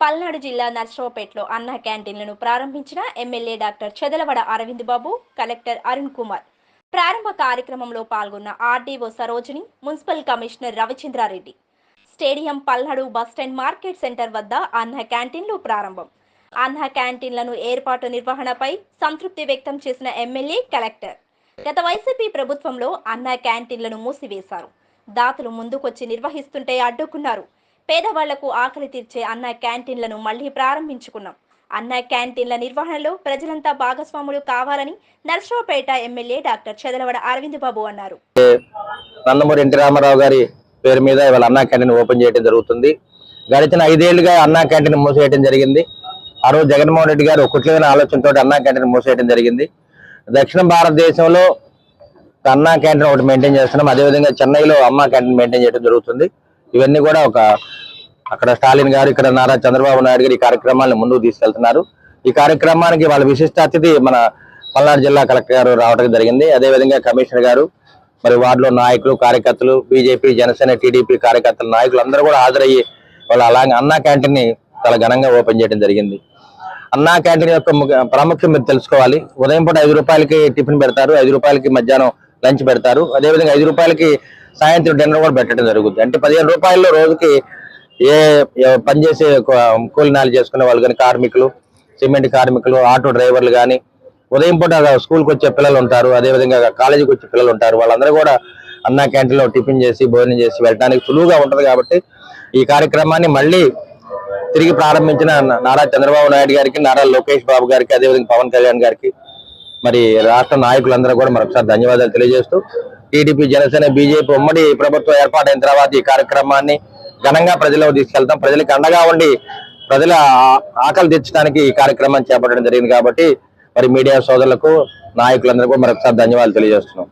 పల్నాడు జిల్లా నర్సరావుపేటలో అన్న క్యాంటీన్లను ప్రారంభించిన MLA doctor Chadalavada Aravind Babu collector Arun Kumar. ప్రారంభ కార్యక్రమంలో పాల్గొన్న RDO Sarojini municipal commissioner Ravichandrareddy. Stadium Palnadu bus stand market centre వద్ద అన్న క్యాంటీన్లు ప్రారంభం. అన్న క్యాంటీన్లను ఏర్పాటు నిర్వహణపై సంతృప్తి వ్యక్తం చేసిన ఎమ్మెల్యే కలెక్టర్. గత వైసీపీ ప్రభుత్వంలో అన్న క్యాంటీన్లను మూసివేశారు. దాతలు ముందుకొచ్చి నిర్వహిస్తుంటే అడ్డుకున్నారు. పేదవాళ్ళకు ఆకలి తీర్చే అన్న క్యాంటీన్లను మళ్ళీ ప్రారంభించుకున్నాం. అన్న క్యాంటీన్ల నిర్వహణలో ప్రజలంతా భాగస్వాములు కావాలని నర్సరావుపేట ఎమ్మెల్యే డాక్టర్ చదలవడ అరవింద్ బాబు అన్నారు. నందమూరి ఎన్టీ రామారావు గారి పేరు మీద ఇవాళ అన్నా క్యాంటీన్ ఓపెన్ చేయడం జరుగుతుంది. గడిచిన ఐదేళ్ళుగా అన్నా క్యాంటీన్ మూసేయడం జరిగింది. ఆ రోజు జగన్మోహన్ రెడ్డి గారు కుట్లైన ఆలోచనతో అన్నా క్యాంటీన్ మూసేయడం జరిగింది. దక్షిణ భారతదేశంలో అన్నా క్యాంటీన్ ఒకటి మెయింటైన్ చేస్తున్నాం. అదేవిధంగా చెన్నైలో అమ్మా క్యాంటీన్ మెయింటైన్ చేయడం జరుగుతుంది. ఇవన్నీ కూడా ఒక అక్కడ స్టాలిన్ గారు ఇక్కడ నారా చంద్రబాబు నాయుడు గారు ఈ కార్యక్రమాలను ముందుకు తీసుకెళ్తున్నారు. ఈ కార్యక్రమానికి వాళ్ళ విశిష్ట అతిథి మన పల్నాడు జిల్లా కలెక్టర్ గారు రావడం జరిగింది. అదేవిధంగా కమిషనర్ గారు మరి వార్డులో నాయకులు కార్యకర్తలు బీజేపీ జనసేన టీడీపీ కార్యకర్తలు నాయకులు అందరూ కూడా హాజరయ్యి వాళ్ళు అలాగే అన్నా క్యాంటీన్ని చాలా ఘనంగా ఓపెన్ చేయడం జరిగింది. అన్నా క్యాంటీన్ యొక్క ప్రాముఖ్యం మీరు తెలుసుకోవాలి. ఉదయం పూట ఐదు రూపాయలకి టిఫిన్ పెడతారు. ఐదు రూపాయలకి మధ్యాహ్నం లంచ్ పెడతారు. అదేవిధంగా ఐదు రూపాయలకి సాయంత్రం డిన్నర్ కూడా పెట్టడం జరుగుతుంది అంటే పదిహేను రూపాయల్లో రోజుకి ఏ పనిచేసే కూలినాలు చేసుకునే వాళ్ళు కానీ కార్మికులు సిమెంట్ కార్మికులు ఆటో డ్రైవర్లు కానీ ఉదయం పూట స్కూల్కి వచ్చే పిల్లలు ఉంటారు. అదేవిధంగా కాలేజీకి వచ్చే పిల్లలు ఉంటారు. వాళ్ళందరూ కూడా అన్నా క్యాంటీన్లో టిఫిన్ చేసి భోజనం చేసి వెళ్ళడానికి సులువుగా ఉంటుంది కాబట్టి ఈ కార్యక్రమాన్ని మళ్ళీ తిరిగి ప్రారంభించిన నారా చంద్రబాబు నాయుడు గారికి నారా లోకేష్ బాబు గారికి అదేవిధంగా పవన్ కళ్యాణ్ గారికి మరి రాష్ట్ర నాయకులందరూ కూడా మరొకసారి ధన్యవాదాలు తెలియజేస్తూ టీడీపీ జనసేన బీజేపీ ఉమ్మడి ప్రభుత్వం ఏర్పాటైన తర్వాత ఈ కార్యక్రమాన్ని ఘనంగా ప్రజలకు తీసుకెళ్తాం. ప్రజలకు అండగా ఉండి ప్రజల ఆకలి తీర్చడానికి ఈ కార్యక్రమాన్ని చేపట్టడం జరిగింది కాబట్టి మరి మీడియా సోదరులకు నాయకులందరూ కూడా మరొకసారి ధన్యవాదాలు తెలియజేస్తున్నాం.